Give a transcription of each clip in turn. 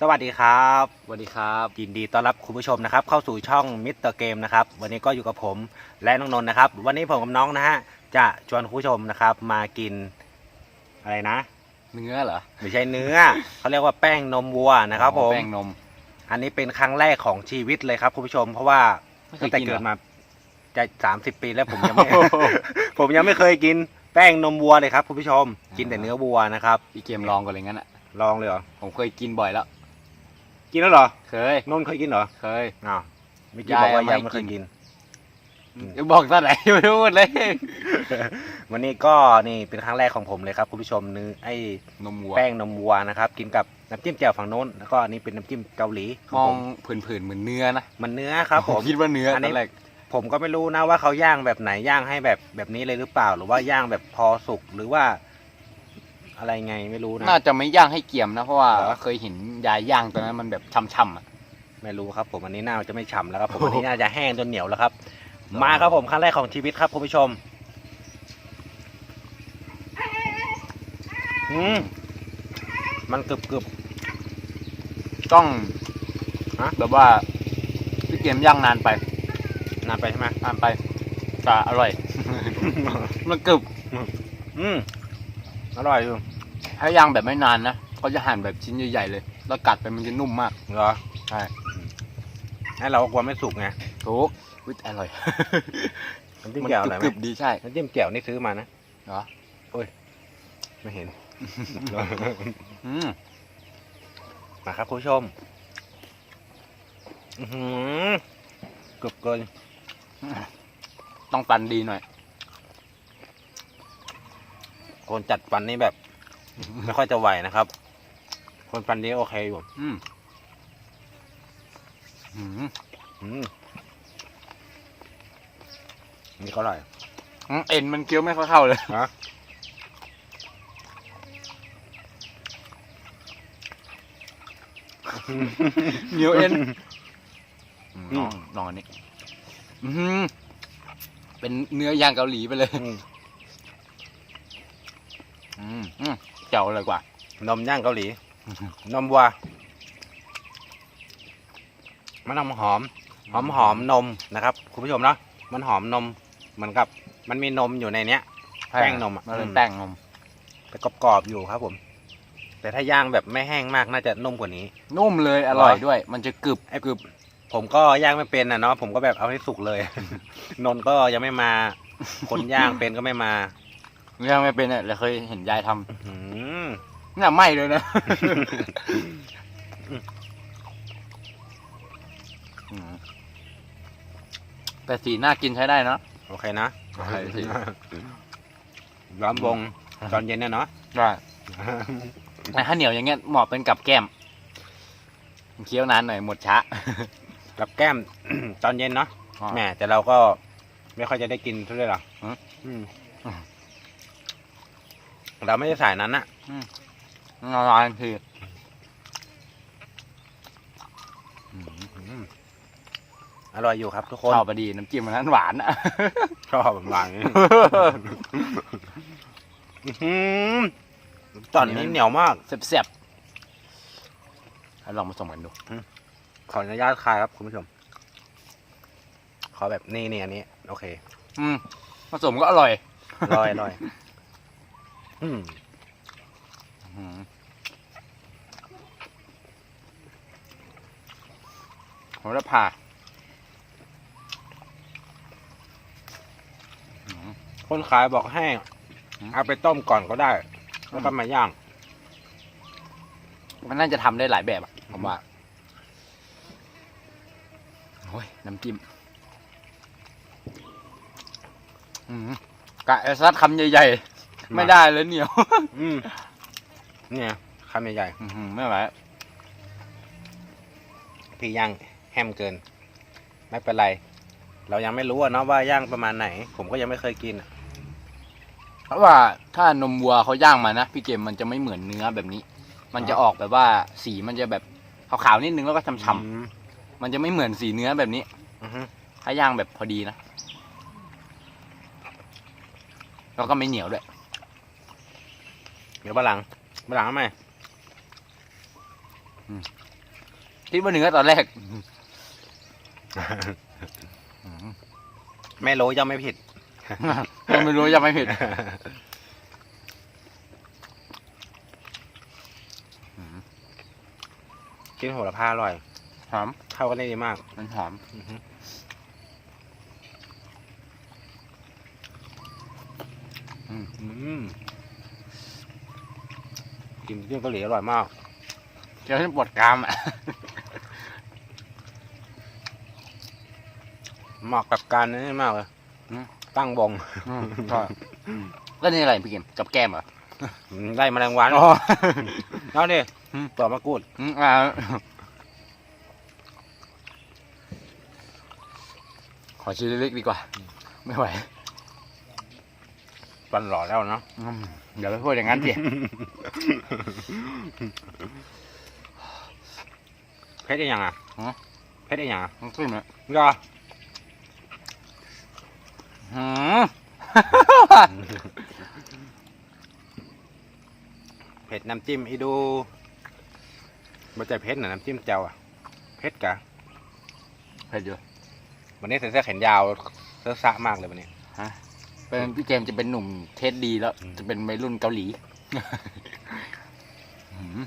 สวัสดีครับสวัสดีครับยินดีต้อนรับคุณผู้ชมนะครับ เข้าสู่ช่องมิสเตอร์เกมนะครับ วันนี้ก็อยู่กับผมและน้องนนท์นะครับ วันนี้ผมกับน้องนะฮะจะชวนคุณผู้ชมนะครับมากินอะไรนะ เนื้อเหรอไม่ใช่เนื้อ เขาเรียกว่าแป้งนมวัวนะครับผมแป้งนม อันนี้เป็นครั้งแรกของชีวิตเลยครับคุณผู้ชม เพราะว่าไม่เคยตั้งแต่กินเหรอ เกิดมาจะสามสิบปีแล้วผมยังไม่ ผมยังไม่เคยกินแป้งนมวัวเลยครับคุณผู้ชม กินแต่เนื้อวัวนะครับ พี่เกมลองก่อนเลยงั้นอะ ลองเลยเหรอผมเคยกินบ่อยแล้ว กินแล้วเหรอเคย นนท์เคยกินเหรอเคย อ้าวเมื่อกี้บอกว่าายยังไม่ไม่เคยกิกินนอืมบอกซะไหนไม่พูดเลย วันนี้ก็นี่เป็นครั้งแรกของผมเลยครับคุณผู้ชมเนื้อไอ้นมวัว แป้งนมวัวนะครับ กินกับน้ำจิ้มแจ่วฝั่งโน้น แล้วก็อันนี่เป็นน้ำจิ้มเกาหลีขมองอผงมผื่นๆเหมือนเนื้อนะมันเนื้อครับผม คิดว่าเนื้ออนนี้ ตอนแรกผมก็ไม่รู้นะว่าเขาย่างแบบไหนย่างให้แบบแบบนี้เลยหรือเปล่า หรือว่าย่างแบบพอสุกหรือว่า อะไรไงไม่รู้นะ น่าจะไม่ย่างให้เกรียมนะเพราะว่าเหรอเคยเห็นยายย่างตอนนั้นมันแบบช่ำๆอะ ไม่รู้ครับ ผมอันนี้น่าจะไม่ฉ่ำแล้วครับผมอันนี้น่าจะแห้งจนเหนียวแล้วครับ มาครับผมครั้งแรกของชีวิตครับคุณผู้ชมอืมมันกรึบกรึบ ต้องฮะ แบบว่าพี่เกมย่างนานไปๆนานไปใช่ไหมนานไปแต่อร่อย มันกรึบอืมอร่อยอยู่ ถ้าย่างแบบไม่นานนะเขาจะหั่นแบบชิ้นใหญ่ๆเลย แล้วกัดไปมันจะนุ่มมาก เหรอใช่ให้เราก็กลัวไม่สุกไงถูกอุ๊ยอร่อย น้ำจิ้มมันแจ่วอร่อยไหกมรึบๆดีใช่ น้ำจิ้มแจ่วนี่ซื้อมานะเหรอไม่เห็น อืมมาครับคุณผู้ชม อือหือเกือบเกินต้องตันดีหน่อย คนจัดฟันนี่แบบ ไม่ค่อยจะไหวนะครับ คนฟันนี้โอเคอยู่อืมอืมอืมนี่ก็อร่อยอืมเอ็นมันเคี้ยวไม่ค่อยเข้าเลยฮะเหนียวเอ็นอืมลองลองอันนี้อืมเป็นเนื้อย่างเกาหลีไปเลย อืมอืมอืม เจ๋วเลยกว่านมย่างเกาหลี นมวัวมันนมหอม หอมหอมนมนะครับคุณผู้ชมเนาะมันหอมนมเหมือนกับ มันมีนมอยู่ในเนี้ย แป้งนมอะมันเป็นอืมแป้งนมแต่กรอบๆอยู่ครับผม แต่ถ้าย่างแบบไม่แห้งมากน่าจะนุ่มกว่านี้ นุ่มเลยอร่อยเหรอด้วย มันจะกรึบไอ้กึบ ผมก็ย่างไม่เป็นนะเนาะผมก็แบบเอาให้สุกเลย นนท์ก็ยังไม่มา คนย่างเป็นก็ไม่มา ย่างไม่เป็นเนี่ยเราเคยเห็นยายทอืมำน่าไหม้เลยนะ อืมแต่สีน่ากินใช้ได้เนาะ โอเคนะโอเคสิล้อมวงตอนเย็นเนี่ยเนาะ ได้แต่ถ้าเหนียวอย่างเงี้ยเหมาะเป็นกับแก้มเคี้ยวนานหน่อยหมดช้า กับแก้ม ตอนเย็นเนาะแหมแต่เราก็ไม่ค่อยจะได้กินเท่าไหร่หรอกฮะอืม อืม เราไม่ได้สายนั้นอะละลายทีอืมอืมอร่อยอยู่ครับทุกคนชอบพอดีน้ำจิ้มมันนั้นหวานอะชอบแบบนี้อื้อหือตอนนี้เหนียวมากเสียบๆให้ลองผสมกันดู ขออนุญาตคายครับคุณผู้ชม ขอแบบนี่นี่อันนี้ โอเค อืมผสมก็อร่อย อร่อยอร่อยอืมอืม โหระพาอืมคนขายบอกให้อืมเอาไปต้มก่อนก็ได้ แล้วก็มาย่าง มันน่าจะทำได้หลายแบบอะผมว่าโอ้ย น้ำจิ้มอืมกะซัดคำใหญ่ๆ ไม่ได้เลยเหนียวอืมเนี่ยคำใหญ่อื้อหือไม่ไหวๆพี่ย่างแฮมเกิน ไม่เป็นไร เรายังไม่รู้อะเนาะว่าย่างประมาณไหน ผมก็ยังไม่เคยกินอะเพราะว่าถ้านมวัวเขาย่างมานะพี่เกมมันจะไม่เหมือนเนื้อแบบนี้ มันจะออกแบบว่าสีมันจะแบบขาวๆนิดนึงแล้วก็ช้ำอืมๆมันจะไม่เหมือนสีเนื้อแบบนี้อือฮึถ้าย่างแบบพอดีนะแล้วก็ไม่เหนียวด้วย เดี๋ยวบะหลังบะหลังทำไมอคิดว่าเนื้อตอนแรกอืมไม่รู้ยังไม่ผิดยังไม่รู้ยังไม่ผิดกินโหระพาอร่อยหอมเข้ากันได้ดีมาก มันหอมอือฮึอืม กินจิ้มเกาหลีอร่อยมากเจ้าที่ปวดกรามอะเหมาะกับการนี่มากเลยอืมตั้งวงอืมใช่แล้วนี่อะไรพี่เกมกับแก้มเหรอได้แมลงวันอ๋อเอาดิอืมต่อมากูดอืมอ่าขอชิ้นเล็กๆดีกว่า ไม่ไหว ฟันหล่อแล้วเนาะอืมเดี๋ยวไปพูดอย่างนั้นสิเพชรได้ยังอะฮะ เพชรได้ยังอะต้องขึ้นไหมรอหืม เผ็ดน้ำจิ้มอีดูมันจะเผ็ดน่ะน้ำจิ้มเจ้าอะเผ็ดกะเผ็ดอยู่วันนี้ใส่เสื้อแขนยาวเสื้อสะมากเลยวันนี้ เป็นพี่เกมจะเป็นหนุ่มเทสดีแล้วอืมจะเป็นวัยรุ่นเกาหลีหืม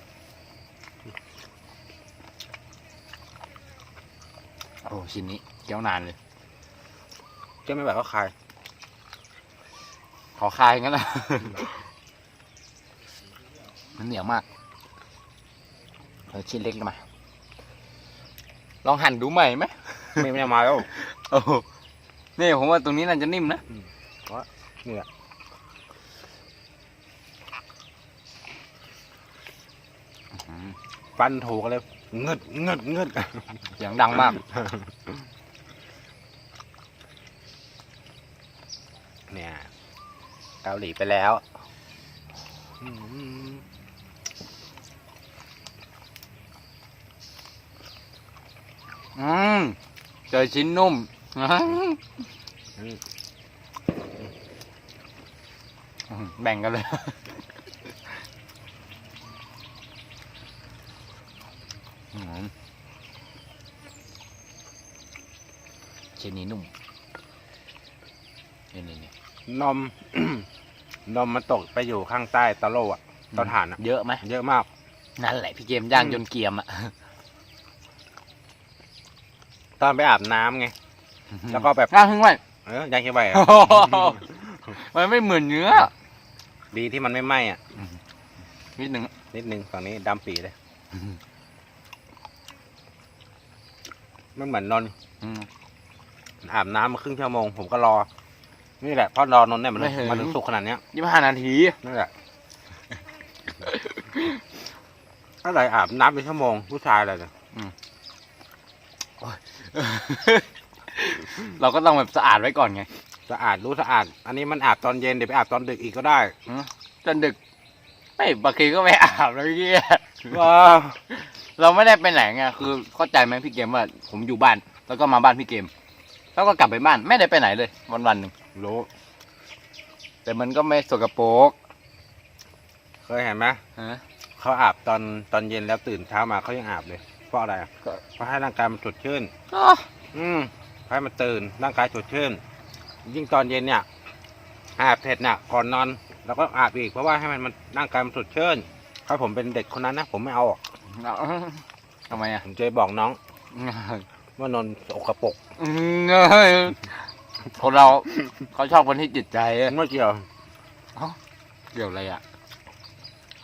โอ้ชิ้นนี้เคี้ยวนานเลยเจ้าไม่ไหวก็คาย ขอคายงั้นละมันเหนียวมากเอาชิ้นเล็กมา ลองหั่นดูใหม่ไหมไม่ไม่ได้มาแล้ว โอ้โหนี่ผมว่าตรงนี้น่าจะนิ่มนะ นี่แหละฟันถูกกันเลยเงึดเงึดเงึดเสียงดังมาก เนี่ยเกาหลีไปแล้วอืมอืมเจอชิ้นนุ่ม แบ่งกันเลยอืมชิ้นนี้นุ่มนี่นี่นี่นม นมมันตกไปอยู่ข้างใต้ตะโลอะเตาถ่านอะ เยอะไหมเยอะมาก นั่นแหละพี่เกมย่างอืมจนเกรียมอะ ตอนไปอาบน้ำไง แล้วก็แบบย่างทิ้งไว้เออยังคิดไว้อะมันไม่เหมือนเนื้อ ดีที่มันไม่ไหม้อะ นิดหนึ่งนิดนึงฝั่งนี้ดำปีเลย มันเหมือนนนท์อืม อาบน้ำมาครึ่งชั่วโมง ผมก็รอ นี่แหละเพราะรอนนท์เนี่ยมันไม่ถึงมันถึงสุกขนาดเนี้ยยี่สิบห้านาทีนั่นแหละ อะไรอาบน้ำเป็นชั่วโมงผู้ชายอะไรเนี่ยเราก็ต้องแบบสะอาดไว้ก่อนไง สะอาดรู้สะอาด อันนี้มันอาบตอนเย็นเดี๋ยวไปอาบตอนดึกอีกก็ได้จนดึก ไม่บางทีก็ไม่อาบแล้วพี่ว้าเราไม่ได้ไปไหนไงคือเข้าใจไหมพี่เกมว่า ผมอยู่บ้าน แล้วก็มาบ้านพี่เกม แล้วก็กลับไปบ้านไม่ได้ไปไหนเลย วันวันๆหนึ่งรู้แต่มันก็ไม่สกปรกเคยเห็นไหมฮะเขาอาบตอนตอนเย็นแล้วตื่นเช้ามาเขายังอาบเลย เพราะอะไรอะก็เพราะให้ร่างกายมันสดชื่นอ๋ออืมให้มันตื่นร่างกายสดชื่น ยิ่งตอนเย็นเนี่ยอาบเสร็จเนี่ยก่อนนอนแล้วก็อาบอีกเพราะว่าให้มันมันร่างกายมันสดชื่นถ้าผมเป็นเด็กคนนั้นนะผมไม่เอาออกเอาทำไมอะผมจะบอกน้องว่านนท์สกปรกอืมเอ้ยคนเราเขาชอบคนที่จิตใจอะไม่เกี่ยวเกี่ยวอะไรอะ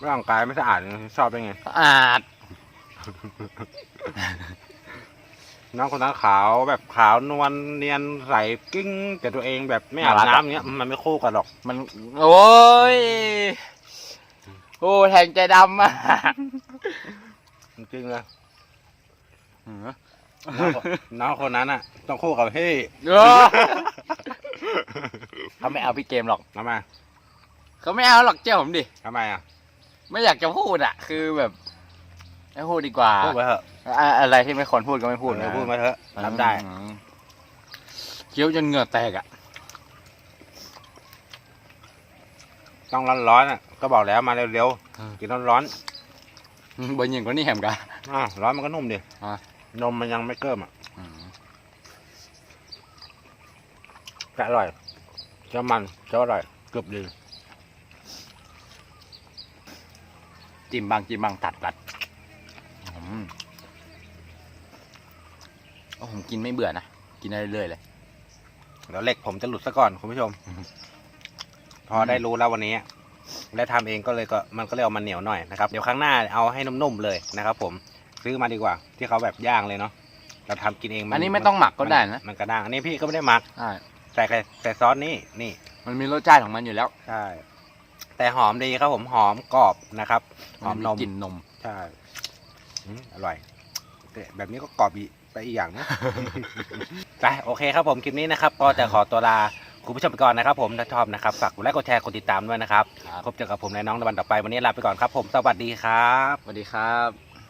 ร่างกายไม่สะอาดชอบเป็นไงสะอาด น้องคนนั้นขาวแบบขาวนวลเนียนใสกิ้งแต่ตัวเองแบบไม่อาบน่ารักอะน้ำเงี้ยมันไม่คู่กันหรอก มัน โอ้ยโอ้แทงใจดำอะจริงๆเลยอืมน้องคนน้องคนนั้นอะ ต้องคู่กับพี่เออเขาไม่เอาพี่เกมหรอกทำไมเขาไม่เอาหรอกเจ้าผมดิทำไมอะ ไม่อยากจะพูดอะ คือแบบไม่พูดดีกว่าพูดไปเถอะ อะอะไรที่ไม่ควรพูดก็ไม่พูดเออนะพูดมาเถอะรับได้อืมเคี้ยวจนเหงื่อแตกอะ ต้องร้อนๆอะก็บอกแล้วมาเร็วเออๆกินร้อนบนยิงก็นี่แฮมกะอ้าวร้อนมันก็นุ่มดิอะ นมมันยังไม่เกิมอะอืมแต่อร่อยเจ้ามันเจ้าอร่อยเกือบดีจิ้มบางจิ้มบางตัดตัดอืม โอ้ผมกินไม่เบื่อนะ กินได้เรื่อยๆเลย เดี๋ยวเหล็กผมจะหลุดซะก่อนคุณผู้ชมอืมพอได้รู้แล้ววันนี้ได้ทำเองก็เลยก็มันก็เลยเอามาเหนียวหน่อยนะครับเดี๋ยวครั้งหน้าเอาให้นุ่มๆเลยนะครับ ผมซื้อมาดีกว่า ที่เขาแบบย่างเลยเนาะเราทำกินเองมัอันนี้ไม่ต้องหมักก็ได้นะมันกระด้างอันนี้พี่ก็ไม่ได้หมักใช่แต่แต่แต่ซอสนี่นี่ มันมีรสชาติของมันอยู่แล้วใช่แต่หอมดีครับผมหอมกรอบนะครับหอมนมกลิ่นนมใช่อืมอร่อยแต่แบบนี้ก็กรอบอีก ไปอีกอย่างนะ ไปโอเคครับผมคลิปนี้นะครับก็จะขอตัวลาคุณผู้ชมไปก่อนนะครับผมถ้าชอบนะครับฝากกดไลค์กดแชร์กดติดตามด้วยนะครับครับ พบเจอกับผมในน้องในวันต่อไปวันนี้ลาไปก่อนครับผมสวัสดีครับ สวัสดีครับ